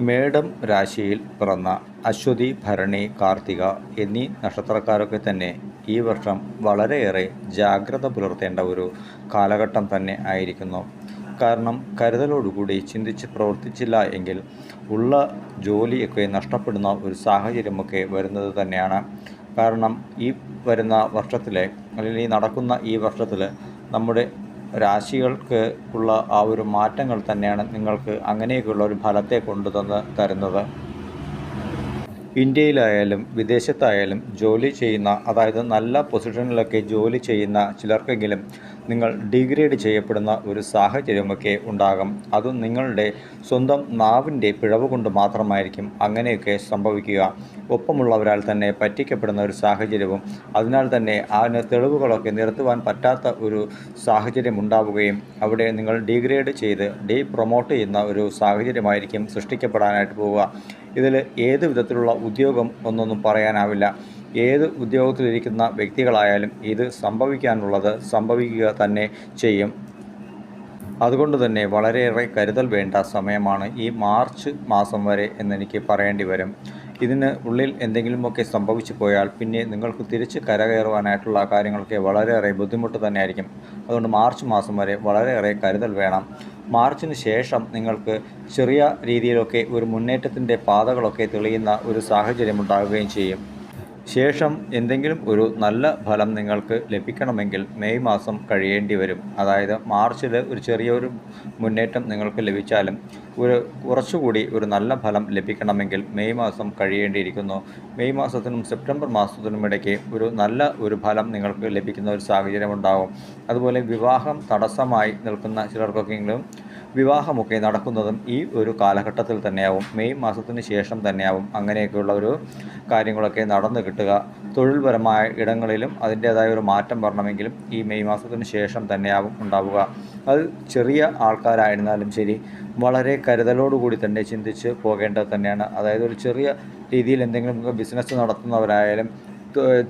മേടം രാശിയിൽ പിറന്ന അശ്വതി ഭരണി കാർത്തിക എന്നീ നക്ഷത്രക്കാരൊക്കെ തന്നെ ഈ വർഷം വളരെയേറെ ജാഗ്രത പുലർത്തേണ്ട ഒരു കാലഘട്ടം തന്നെ ആയിരിക്കുന്നു. കാരണം കരുതലോടുകൂടി ചിന്തിച്ച് പ്രവർത്തിച്ചില്ല എങ്കിൽ ഉള്ള ജോലിയൊക്കെ നഷ്ടപ്പെടുന്ന ഒരു സാഹചര്യമൊക്കെ വരുന്നത് തന്നെയാണ്. കാരണം ഈ വരുന്ന വർഷത്തിലെ അല്ലെങ്കിൽ ഈ നടക്കുന്ന ഈ വർഷത്തിൽ നമ്മുടെ രാശികൾക്ക് ഉള്ള ആ ഒരു മാറ്റങ്ങൾ തന്നെയാണ് നിങ്ങൾക്ക് അങ്ങനെയൊക്കെയുള്ള ഒരു ഫലത്തെ കൊണ്ടുതന്ന് തരുന്നത്. ഇന്ത്യയിലായാലും വിദേശത്തായാലും ജോലി ചെയ്യുന്ന അതായത് നല്ല പൊസിഷനിലൊക്കെ ജോലി ചെയ്യുന്ന ചിലർക്കെങ്കിലും നിങ്ങൾ ഡിഗ്രേഡ് ചെയ്യപ്പെടുന്ന ഒരു സാഹചര്യമൊക്കെ ഉണ്ടാകും. അതും നിങ്ങളുടെ സ്വന്തം നാവിന്റെ പിഴവ് കൊണ്ട് മാത്രമായിരിക്കും അങ്ങനെയൊക്കെ സംഭവിക്കുക. ഒപ്പമുള്ളവരാൽ തന്നെ പറ്റിക്കപ്പെടുന്ന ഒരു സാഹചര്യവും അതിനാൽ തന്നെ അതിന് തെളിവുകളൊക്കെ നിർത്തുവാൻ പറ്റാത്ത ഒരു സാഹചര്യം ഉണ്ടാവുകയും അവിടെ നിങ്ങൾ ഡിഗ്രേഡ് ചെയ്ത് ഡീ പ്രൊമോട്ട് ചെയ്യുന്ന ഒരു സാഹചര്യമായിരിക്കും സൃഷ്ടിക്കപ്പെടാനായിട്ട് പോവുക. ഇതിൽ ഏത് വിധത്തിലുള്ള ഉദ്യോഗം ഒന്നൊന്നും പറയാനാവില്ല. ഏത് ഉദ്യോഗത്തിലിരിക്കുന്ന വ്യക്തികളായാലും ഇത് സംഭവിക്കാനുള്ളത് സംഭവിക്കുക തന്നെ ചെയ്യും. അതുകൊണ്ട് തന്നെ വളരെയേറെ കരുതൽ വേണ്ട സമയമാണ് ഈ മാർച്ച് മാസം വരെ എന്നെനിക്ക് പറയേണ്ടി വരും. ഇതിന് ഉള്ളിൽ എന്തെങ്കിലുമൊക്കെ സംഭവിച്ചു പോയാൽ പിന്നെ നിങ്ങൾക്ക് തിരിച്ച് കരകയറുവാനായിട്ടുള്ള കാര്യങ്ങളൊക്കെ വളരെയേറെ ബുദ്ധിമുട്ട് തന്നെയായിരിക്കും. അതുകൊണ്ട് മാർച്ച് മാസം വരെ വളരെയേറെ കരുതൽ വേണം. മാർച്ചിന് ശേഷം നിങ്ങൾക്ക് ചെറിയ രീതിയിലൊക്കെ ഒരു മുന്നേറ്റത്തിന്റെ പാതകളൊക്കെ തെളിയുന്ന ഒരു സാഹചര്യം ഉണ്ടാകുകയും ചെയ്യും. ശേഷം എന്തെങ്കിലും ഒരു നല്ല ഫലം നിങ്ങൾക്ക് ലഭിക്കണമെങ്കിൽ മെയ് മാസം കഴിയേണ്ടി വരും. അതായത് മാർച്ചിൽ ഒരു ചെറിയൊരു മുന്നേറ്റം നിങ്ങൾക്ക് ലഭിച്ചാലും ഒരു കുറച്ചുകൂടി ഒരു നല്ല ഫലം ലഭിക്കണമെങ്കിൽ മെയ് മാസം കഴിയേണ്ടിയിരിക്കുന്നു. മെയ് മാസത്തിനും സെപ്റ്റംബർ മാസത്തിനും ഇടയ്ക്ക് ഒരു നല്ല ഒരു ഫലം നിങ്ങൾക്ക് ലഭിക്കുന്ന ഒരു സാഹചര്യം ഉണ്ടാകും അതുപോലെ വിവാഹം തടസ്സമായി നിൽക്കുന്ന ചിലർക്കൊക്കെയെങ്കിലും വിവാഹമൊക്കെ നടക്കുന്നതും ഈ ഒരു കാലഘട്ടത്തിൽ തന്നെയാവും. മെയ് മാസത്തിന് ശേഷം തന്നെയാവും അങ്ങനെയൊക്കെയുള്ള ഒരു കാര്യങ്ങളൊക്കെ നടന്നു കിട്ടുക. തൊഴിൽപരമായ ഇടങ്ങളിലും അതിന്റേതായ ഒരു മാറ്റം വരണമെങ്കിലും ഈ മെയ് മാസത്തിന് ശേഷം തന്നെയാവും ഉണ്ടാവുക. അത് ചെറിയ ആൾക്കാരായിരുന്നാലും ശരി വളരെ കരുതലോടുകൂടി തന്നെ ചിന്തിച്ച് പോകേണ്ടത് തന്നെയാണ്. അതായത് ഒരു ചെറിയ രീതിയിൽ എന്തെങ്കിലും ബിസിനസ് നടത്തുന്നവരായാലും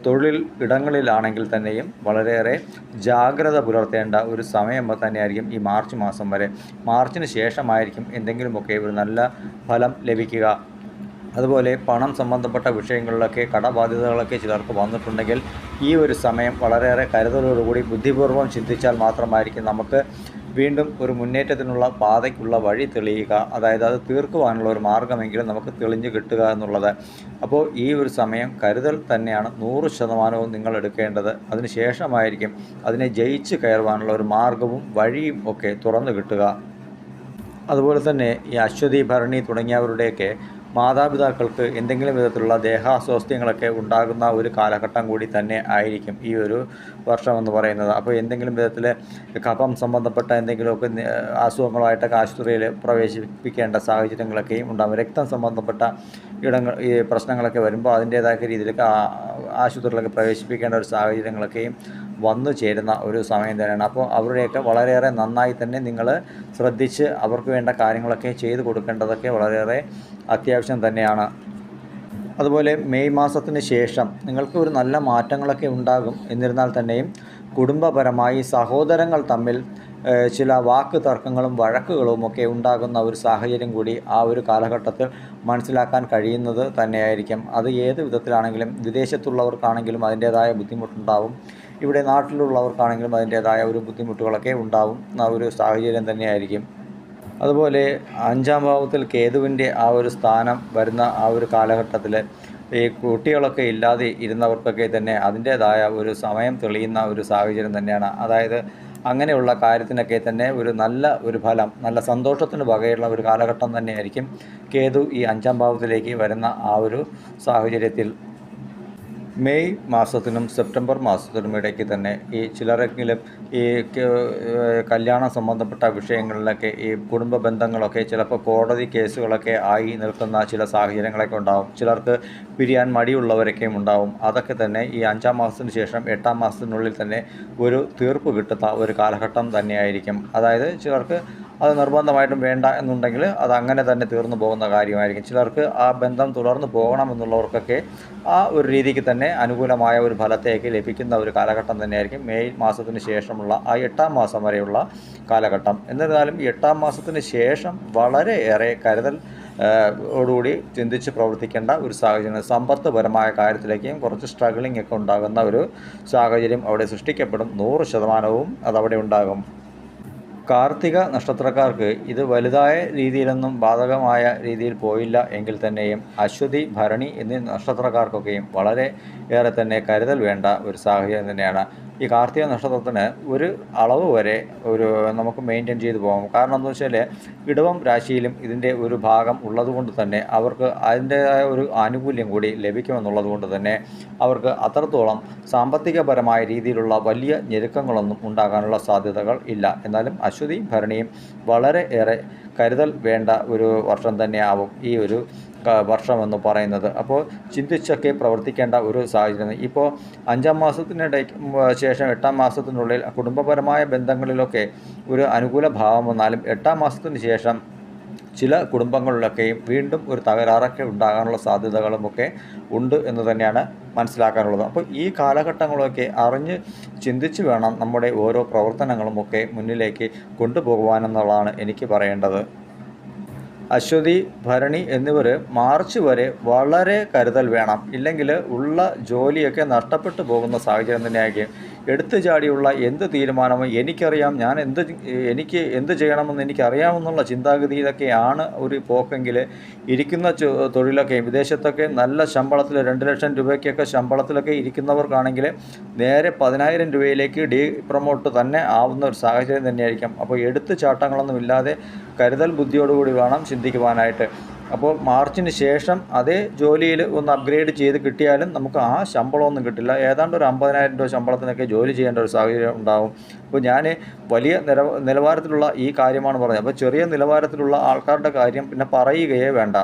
തൊഴിൽ ഇടങ്ങളിലാണെങ്കിൽ തന്നെയും വളരെയേറെ ജാഗ്രത പുലർത്തേണ്ട ഒരു സമയം തന്നെയായിരിക്കും ഈ മാർച്ച് മാസം വരെ. മാർച്ചിന് ശേഷമായിരിക്കും എന്തെങ്കിലുമൊക്കെ ഒരു നല്ല ഫലം ലഭിക്കുക. അതുപോലെ പണം സംബന്ധപ്പെട്ട വിഷയങ്ങളിലൊക്കെ കടബാധ്യതകളൊക്കെ ചിലർക്ക് വന്നിട്ടുണ്ടെങ്കിൽ ഈ ഒരു സമയം വളരെയേറെ കരുതലോടുകൂടി ബുദ്ധിപൂർവം ചിന്തിച്ചാൽ മാത്രമായിരിക്കും നമുക്ക് വീണ്ടും ഒരു മുന്നേറ്റത്തിനുള്ള പാതയ്ക്കുള്ള വഴി തെളിയുക അതായത് അത് തീർക്കുവാനുള്ള ഒരു മാർഗമെങ്കിലും നമുക്ക് തെളിഞ്ഞു കിട്ടുക എന്നുള്ളത്. അപ്പോൾ ഈ ഒരു സമയം കരുതൽ തന്നെയാണ് നൂറ് ശതമാനവും നിങ്ങൾ എടുക്കേണ്ടത്. അതിനുശേഷമായിരിക്കും അതിനെ ജയിച്ച് കയറുവാനുള്ള ഒരു മാർഗവും വഴിയും ഒക്കെ തുറന്നു കിട്ടുക. അതുപോലെ തന്നെ ഈ അശ്വതി ഭരണി തുടങ്ങിയവരുടെയൊക്കെ മാതാപിതാക്കൾക്ക് എന്തെങ്കിലും വിധത്തിലുള്ള ദേഹാസ്വാസ്ഥ്യങ്ങളൊക്കെ ഉണ്ടാകുന്ന ഒരു കാലഘട്ടം കൂടി തന്നെ ആയിരിക്കും ഈ ഒരു വർഷമെന്ന് പറയുന്നത്. അപ്പോൾ എന്തെങ്കിലും വിധത്തിൽ കഫം സംബന്ധപ്പെട്ട എന്തെങ്കിലുമൊക്കെ അസുഖങ്ങളായിട്ടൊക്കെ ആശുപത്രിയിൽ പ്രവേശിപ്പിക്കേണ്ട സാഹചര്യങ്ങളൊക്കെയും ഉണ്ടാകും. രക്തം സംബന്ധപ്പെട്ട ഇടങ്ങൾ ഈ പ്രശ്നങ്ങളൊക്കെ വരുമ്പോൾ അതിന്റേതായ രീതിയിലൊക്കെ ആശുപത്രികളൊക്കെ പ്രവേശിപ്പിക്കേണ്ട ഒരു സാഹചര്യങ്ങളൊക്കെയും വന്നു ചേരുന്ന ഒരു സമയം തന്നെയാണ്. അപ്പോൾ അവരുടെയൊക്കെ വളരെയേറെ നന്നായി തന്നെ നിങ്ങൾ ശ്രദ്ധിച്ച് അവർക്ക് വേണ്ട കാര്യങ്ങളൊക്കെ ചെയ്തു കൊടുക്കേണ്ടതൊക്കെ വളരെയേറെ അത്യാവശ്യം തന്നെയാണ്. അതുപോലെ മെയ് മാസത്തിന് ശേഷം നിങ്ങൾക്ക് ഒരു നല്ല മാറ്റങ്ങളൊക്കെ ഉണ്ടാകും. എന്നിരുന്നാൽ തന്നെയും കുടുംബപരമായി സഹോദരങ്ങൾ തമ്മിൽ ചില വാക്ക് തർക്കങ്ങളും വഴക്കുകളും ഒക്കെ ഉണ്ടാകുന്ന ഒരു സാഹചര്യം കൂടി ആ ഒരു കാലഘട്ടത്തിൽ മനസ്സിലാക്കാൻ കഴിയുന്നത് തന്നെയായിരിക്കും. അത് ഏത് വിധത്തിലാണെങ്കിലും വിദേശത്തുള്ളവർക്കാണെങ്കിലും അതിന്റേതായ ബുദ്ധിമുട്ടുണ്ടാവും. ഇവിടെ നാട്ടിലുള്ളവർക്കാണെങ്കിലും അതിന്റേതായ ഒരു ബുദ്ധിമുട്ടുകളൊക്കെ ഉണ്ടാവും. ആ ഒരു സാഹചര്യം തന്നെയായിരിക്കും. അതുപോലെ അഞ്ചാം ഭാവത്തിൽ കേതുവിന്റെ ആ ഒരു സ്ഥാനം വരുന്ന ആ ഒരു കാലഘട്ടത്തിൽ ഈ കുട്ടികളൊക്കെ ഇല്ലാതെ ഇരുന്നവർക്കൊക്കെ തന്നെ അതിന്റേതായ ഒരു സമയം തെളിയുന്ന ഒരു സാഹചര്യം തന്നെയാണ്. അതായത് അങ്ങനെയുള്ള കാര്യത്തിനൊക്കെ തന്നെ ഒരു നല്ല ഒരു ഫലം നല്ല സന്തോഷത്തിന് വകയുള്ള ഒരു കാലഘട്ടം തന്നെയായിരിക്കും കേതു ഈ അഞ്ചാം ഭാവത്തിലേക്ക് വരുന്ന ആ ഒരു സാഹചര്യത്തിൽ. മെയ് മാസത്തിനും സെപ്റ്റംബർ മാസത്തിനും ഇടയ്ക്ക് തന്നെ ഈ ചിലരെങ്കിലും ഈ കല്യാണം സംബന്ധപ്പെട്ട വിഷയങ്ങളിലൊക്കെ ഈ കുടുംബ ബന്ധങ്ങളൊക്കെ ചിലപ്പോൾ കോടതി കേസുകളൊക്കെ ആയി നിൽക്കുന്ന ചില സാഹചര്യങ്ങളൊക്കെ ഉണ്ടാവും. ചിലർക്ക് പിരിയാൻ മടിയുള്ളവരൊക്കെയും ഉണ്ടാവും. അതൊക്കെ തന്നെ ഈ അഞ്ചാം മാസത്തിന് ശേഷം എട്ടാം മാസത്തിനുള്ളിൽ തന്നെ ഒരു തീർപ്പ് കിട്ടുന്ന ഒരു കാലഘട്ടം തന്നെയായിരിക്കും. അതായത് ചിലർക്ക് അത് നിർബന്ധമായിട്ടും വേണ്ട എന്നുണ്ടെങ്കിൽ അത് അങ്ങനെ തന്നെ തീർന്നു പോകുന്ന കാര്യമായിരിക്കും. ചിലർക്ക് ആ ബന്ധം തുടർന്ന് പോകണമെന്നുള്ളവർക്കൊക്കെ ആ ഒരു രീതിക്ക് തന്നെ അനുകൂലമായ ഒരു ഫലത്തേക്ക് ലഭിക്കുന്ന ഒരു കാലഘട്ടം തന്നെയായിരിക്കും മെയ് മാസത്തിന് ശേഷമുള്ള ആ എട്ടാം മാസം വരെയുള്ള കാലഘട്ടം. എന്നിരുന്നാലും എട്ടാം മാസത്തിന് ശേഷം വളരെയേറെ കരുതൽ ഓടുകൂടി ചിന്തിച്ച് പ്രവർത്തിക്കേണ്ട ഒരു സാഹചര്യം സമ്പത്തുപരമായ കാര്യത്തിലേക്കും കുറച്ച് സ്ട്രഗിളിംഗ് ഒക്കെ ഉണ്ടാകുന്ന ഒരു സാഹചര്യം അവിടെ സൃഷ്ടിക്കപ്പെടും. നൂറ് ശതമാനവും അതവിടെ ഉണ്ടാകും. കാർത്തിക നക്ഷത്രക്കാർക്ക് ഇത് വലുതായ രീതിയിലൊന്നും ബാധകമായ രീതിയിൽ പോയില്ല എങ്കിൽ തന്നെയും അശ്വതി ഭരണി എന്നീ നക്ഷത്രക്കാർക്കൊക്കെയും വളരെ ഏറെ തന്നെ കരുതൽ വേണ്ട ഒരു സാഹചര്യം തന്നെയാണ്. ഈ കാർത്തിക നക്ഷത്രത്തിന് ഒരു അളവ് വരെ ഒരു നമുക്ക് മെയിന്റെയിൻ ചെയ്തു പോകാം. കാരണം എന്താ വെച്ചാൽ ഇടവം രാശിയിലും ഇതിന്റെ ഒരു ഭാഗം ഉള്ളതുകൊണ്ട് തന്നെ അവർക്ക് അതിന്റേതായ ഒരു ആനുകൂല്യം കൂടി ലഭിക്കുമെന്നുള്ളത് കൊണ്ട് തന്നെ അവർക്ക് അത്രത്തോളം സാമ്പത്തികപരമായ രീതിയിലുള്ള വലിയ ഞെരുക്കങ്ങളൊന്നും ഉണ്ടാകാനുള്ള സാധ്യതകൾ ഇല്ല. എന്നാലും അശ്വതിയും ഭരണിയും വളരെ ഏറെ കരുതൽ വേണ്ട ഒരു വർഷം തന്നെയാവും ഈ ഒരു വർഷമെന്ന് പറയുന്നത്. അപ്പോൾ ചിന്തിച്ചൊക്കെ പ്രവർത്തിക്കേണ്ട ഒരു സാഹചര്യം ഇപ്പോൾ അഞ്ചാം മാസത്തിനിടെ ശേഷം എട്ടാം മാസത്തിനുള്ളിൽ കുടുംബപരമായ ബന്ധങ്ങളിലൊക്കെ ഒരു അനുകൂല ഭാവം വന്നാലും എട്ടാം മാസത്തിന് ശേഷം ചില കുടുംബങ്ങളിലൊക്കെയും വീണ്ടും ഒരു തകരാറൊക്കെ ഉണ്ടാകാനുള്ള സാധ്യതകളുമൊക്കെ ഉണ്ട് എന്ന് തന്നെയാണ് മനസ്സിലാക്കാനുള്ളത്. അപ്പോൾ ഈ കാലഘട്ടങ്ങളൊക്കെ അറിഞ്ഞ് ചിന്തിച്ച് വേണം നമ്മുടെ ഓരോ പ്രവർത്തനങ്ങളുമൊക്കെ മുന്നിലേക്ക് കൊണ്ടുപോകുവാനെന്നുള്ളതാണ് എനിക്ക് പറയേണ്ടത്. അശ്വതി ഭരണി എന്നിവർ മാർച്ച് വരെ വളരെ കരുതൽ വേണം. ഇല്ലെങ്കിൽ ഉള്ള ജോലിയൊക്കെ നഷ്ടപ്പെട്ടു പോകുന്ന സാഹചര്യം തന്നെയായിരിക്കും. എടുത്തു ചാടിയുള്ള എന്ത് തീരുമാനവും എനിക്കറിയാം ഞാൻ എന്ത് എനിക്ക് എന്ത് ചെയ്യണമെന്ന് എനിക്കറിയാമെന്നുള്ള ചിന്താഗതിയിലൊക്കെയാണ് ഒരു പോക്കെങ്കിൽ ഇരിക്കുന്ന തൊഴിലൊക്കെ വിദേശത്തൊക്കെ നല്ല ശമ്പളത്തിൽ രണ്ട് ലക്ഷം രൂപയ്ക്കൊക്കെ ശമ്പളത്തിലൊക്കെ ഇരിക്കുന്നവർക്കാണെങ്കിൽ നേരെ പതിനായിരം രൂപയിലേക്ക് ഡി പ്രൊമോട്ട് തന്നെ ആവുന്ന ഒരു സാഹചര്യം തന്നെയായിരിക്കും. അപ്പോൾ എടുത്തു ചാട്ടങ്ങളൊന്നും ഇല്ലാതെ കരുതൽ ബുദ്ധിയോടുകൂടി വേണം ചിന്തിക്കുവാനായിട്ട്. അപ്പോൾ മാർച്ചിന് ശേഷം അതേ ജോലിയിൽ ഒന്ന് അപ്ഗ്രേഡ് ചെയ്ത് കിട്ടിയാലും നമുക്ക് ആ ശമ്പളമൊന്നും കിട്ടില്ല. ഏതാണ്ട് ഒരു അമ്പതിനായിരം രൂപ ശമ്പളത്തിനൊക്കെ ജോലി ചെയ്യേണ്ട ഒരു സാഹചര്യം ഉണ്ടാകും അപ്പോൾ ഞാൻ വലിയ നില നിലവാരത്തിലുള്ള ഈ കാര്യമാണ് പറഞ്ഞത്. അപ്പോൾ ചെറിയ നിലവാരത്തിലുള്ള ആൾക്കാരുടെ കാര്യം പിന്നെ പറയുകയേ വേണ്ട.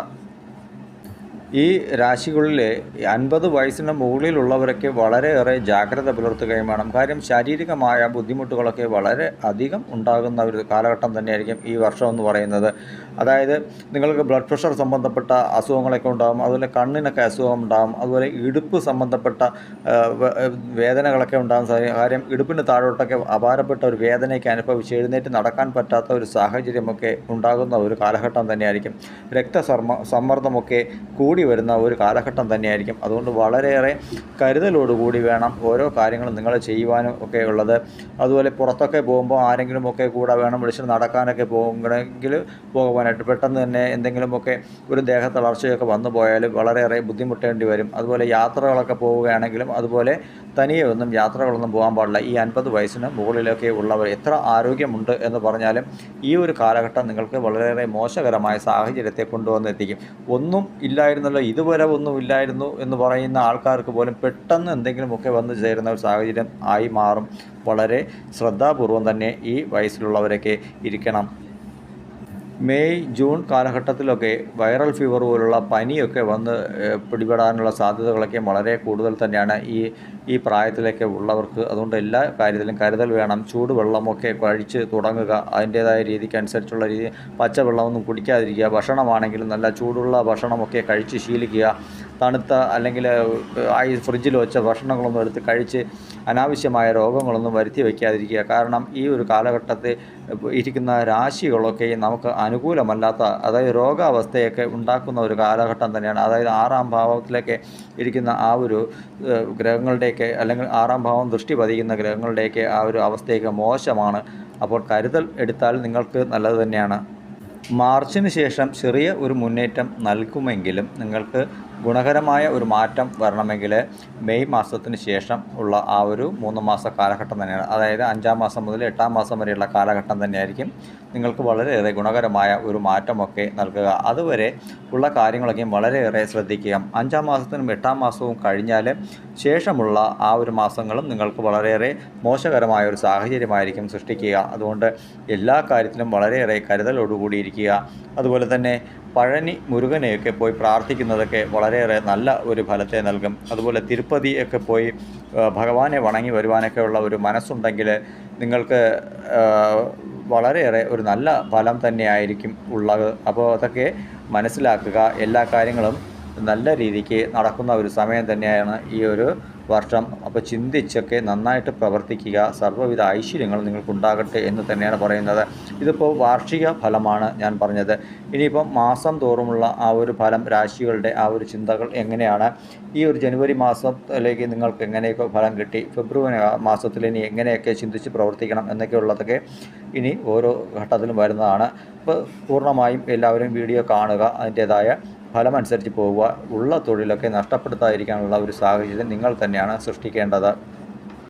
ഈ രാശികളിലെ അൻപത് വയസ്സിന് മുകളിലുള്ളവരൊക്കെ വളരെയേറെ ജാഗ്രത പുലർത്തുകയും വേണം. കാര്യം ശാരീരികമായ ബുദ്ധിമുട്ടുകളൊക്കെ വളരെ അധികം ഉണ്ടാകുന്ന ഒരു കാലഘട്ടം തന്നെയായിരിക്കും ഈ വർഷം എന്ന് പറയുന്നത്. അതായത് നിങ്ങൾക്ക് ബ്ലഡ് പ്രഷർ സംബന്ധപ്പെട്ട അസുഖങ്ങളൊക്കെ ഉണ്ടാകും അതുപോലെ കണ്ണിനൊക്കെ അസുഖം ഉണ്ടാകും അതുപോലെ ഇടുപ്പ് സംബന്ധപ്പെട്ട വേദനകളൊക്കെ ഉണ്ടാകുന്ന സാഹചര്യം കാര്യം ഇടുപ്പിന് താഴോട്ടൊക്കെ അപാരപ്പെട്ട ഒരു വേദനയൊക്കെ അനുഭവിച്ച് എഴുന്നേറ്റ് നടക്കാൻ പറ്റാത്ത ഒരു സാഹചര്യമൊക്കെ ഉണ്ടാകുന്ന ഒരു കാലഘട്ടം തന്നെയായിരിക്കും. രക്തസമ്മ സമ്മർദ്ദമൊക്കെ കൂടി വരുന്ന ഒരു കാലഘട്ടം തന്നെയായിരിക്കും. അതുകൊണ്ട് വളരെയേറെ കരുതലോടുകൂടി വേണം ഓരോ കാര്യങ്ങളും നിങ്ങൾ ചെയ്യുവാനും ഒക്കെ ഉള്ളത്. അതുപോലെ പുറത്തൊക്കെ പോകുമ്പോൾ ആരെങ്കിലുമൊക്കെ കൂടെ വേണം വിളിച്ച് നടക്കാനൊക്കെ പോകണമെങ്കിൽ പോകുവാനായിട്ട് പെട്ടെന്ന് തന്നെ എന്തെങ്കിലുമൊക്കെ ഒരു ദേഹ തളർച്ചയൊക്കെ വന്നു പോയാൽ വളരെയേറെ ബുദ്ധിമുട്ടേണ്ടി വരും. അതുപോലെ യാത്രകളൊക്കെ പോവുകയാണെങ്കിലും അതുപോലെ തനിയെ ഒന്നും യാത്രകളൊന്നും പോകാൻ പാടില്ല. ഈ അൻപത് വയസ്സിന് മുകളിലൊക്കെ ഉള്ളവർ എത്ര ആരോഗ്യമുണ്ട് എന്ന് പറഞ്ഞാലും ഈ ഒരു കാലഘട്ടം നിങ്ങൾക്ക് വളരെയേറെ മോശകരമായ സാഹചര്യത്തെ കൊണ്ടുവന്നെത്തിക്കും. ഒന്നും ഇല്ലായിരുന്നല്ലോ ഇതുവരെ ഒന്നും ഇല്ലായിരുന്നു എന്ന് പറയുന്ന ആൾക്കാർക്ക് പോലും പെട്ടെന്ന് എന്തെങ്കിലുമൊക്കെ വന്നു ചേരുന്ന ഒരു സാഹചര്യം ആയി മാറും. വളരെ ശ്രദ്ധാപൂർവം തന്നെ ഈ വയസ്സിലുള്ളവരൊക്കെ ഇരിക്കണം. മെയ് ജൂൺ കാലഘട്ടത്തിലൊക്കെ വൈറൽ ഫീവർ പോലുള്ള പനിയൊക്കെ വന്ന് പിടിപെടാനുള്ള സാധ്യതകളൊക്കെ വളരെ കൂടുതൽ തന്നെയാണ് ഈ ഈ പ്രായത്തിലൊക്കെ ഉള്ളവർക്ക്. അതുകൊണ്ട് എല്ലാ കാര്യത്തിലും കരുതൽ വേണം. ചൂടുവെള്ളമൊക്കെ കഴിച്ച് തുടങ്ങുക. അതിന്റേതായ രീതിക്ക് അനുസരിച്ചുള്ള രീതി. പച്ചവെള്ളമൊന്നും കുടിക്കാതിരിക്കുക. ഭക്ഷണമാണെങ്കിലും നല്ല ചൂടുള്ള ഭക്ഷണമൊക്കെ കഴിച്ച് ശീലിക്കുക. തണുത്ത അല്ലെങ്കിൽ ഈ ഫ്രിഡ്ജിൽ വെച്ച ഭക്ഷണങ്ങളൊന്നും എടുത്ത് കഴിച്ച് അനാവശ്യമായ രോഗങ്ങളൊന്നും വരുത്തി വയ്ക്കാതിരിക്കുക കാരണം ഈ ഒരു കാലഘട്ടത്തിൽ ഇരിക്കുന്ന രാശികളൊക്കെ നമുക്ക് അനുകൂലമല്ലാത്ത അതായത് രോഗാവസ്ഥയൊക്കെ ഉണ്ടാക്കുന്ന ഒരു കാലഘട്ടം തന്നെയാണ്. അതായത് ആറാം ഭാവത്തിലൊക്കെ ഇരിക്കുന്ന ആ ഒരു ഗ്രഹങ്ങളുടെയൊക്കെ അല്ലെങ്കിൽ ആറാം ഭാവം ദൃഷ്ടി പതിക്കുന്ന ഗ്രഹങ്ങളുടെയൊക്കെ ആ ഒരു അവസ്ഥയൊക്കെ മോശമാണ്. അപ്പോൾ കരുതൽ എടുത്താൽ നിങ്ങൾക്ക് നല്ലത് തന്നെയാണ്. മാർച്ചിന് ശേഷം ചെറിയ ഒരു മുന്നേറ്റം നൽകുമെങ്കിലും നിങ്ങൾക്ക് ഗുണകരമായ ഒരു മാറ്റം വരണമെങ്കിൽ മെയ് മാസത്തിന് ശേഷം ഉള്ള ആ ഒരു മൂന്ന് മാസ കാലഘട്ടം തന്നെയാണ്. അതായത് അഞ്ചാം മാസം മുതൽ എട്ടാം മാസം വരെയുള്ള കാലഘട്ടം തന്നെയായിരിക്കും നിങ്ങൾക്ക് വളരെയേറെ ഗുണകരമായ ഒരു മാറ്റമൊക്കെ നൽകുക. അതുവരെ ഉള്ള കാര്യങ്ങളൊക്കെയും വളരെയേറെ ശ്രദ്ധിക്കുക. അഞ്ചാം മാസത്തിനും എട്ടാം മാസവും കഴിഞ്ഞാൽ ശേഷമുള്ള ആ ഒരു മാസങ്ങളും നിങ്ങൾക്ക് വളരെയേറെ മോശകരമായ ഒരു സാഹചര്യമായിരിക്കും സൃഷ്ടിക്കുക. അതുകൊണ്ട് എല്ലാ കാര്യത്തിലും വളരെയേറെ കരുതലോടുകൂടിയിരിക്കുക അതുപോലെ തന്നെ പഴനി മുരുകനെയൊക്കെ പോയി പ്രാർത്ഥിക്കുന്നതൊക്കെ വളരെയേറെ നല്ല ഒരു ഫലത്തെ നൽകും. അതുപോലെ തിരുപ്പതിയൊക്കെ പോയി ഭഗവാനെ വണങ്ങി വരുവാനൊക്കെ ഉള്ള ഒരു മനസ്സുണ്ടെങ്കിൽ നിങ്ങൾക്ക് വളരെയേറെ ഒരു നല്ല ഫലം തന്നെയായിരിക്കും ഉള്ളത്. അപ്പോൾ അതൊക്കെ മനസ്സിലാക്കുക. എല്ലാ കാര്യങ്ങളും നല്ല രീതിക്ക് നടക്കുന്ന ഒരു സമയം തന്നെയാണ് ഈ ഒരു വർഷം. അപ്പോൾ ചിന്തിച്ചൊക്കെ നന്നായിട്ട് പ്രവർത്തിക്കുക. സർവവിധ ഐശ്വര്യങ്ങൾ നിങ്ങൾക്കുണ്ടാകട്ടെ എന്ന് തന്നെയാണ് പറയുന്നത്. ഇതിപ്പോൾ വാർഷിക ഫലമാണ് ഞാൻ പറഞ്ഞത്. ഇനിയിപ്പം മാസം തോറുമുള്ള ആ ഒരു ഫലം രാശികളുടെ ആ ഒരു ചിന്തകൾ എങ്ങനെയാണ്? ഈ ഒരു ജനുവരി മാസത്തിലേക്ക് നിങ്ങൾക്ക് എങ്ങനെയൊക്കെ ഫലം കിട്ടി? ഫെബ്രുവരി മാസത്തിൽ ഇനി എങ്ങനെയൊക്കെ ചിന്തിച്ച് പ്രവർത്തിക്കണം എന്നൊക്കെ ഉള്ളതൊക്കെ ഇനി ഓരോ ഘട്ടത്തിലും വരുന്നതാണ്. അപ്പോൾ പൂർണമായും എല്ലാവരും വീഡിയോ കാണുക. അതിന്റേതായ ഫലമനുസരിച്ച് പോവുക. ഉള്ള തൊഴിലൊക്കെ നഷ്ടപ്പെടുത്താതിരിക്കാനുള്ള ഒരു സാഹചര്യം നിങ്ങൾ തന്നെയാണ് സൃഷ്ടിക്കേണ്ടത്.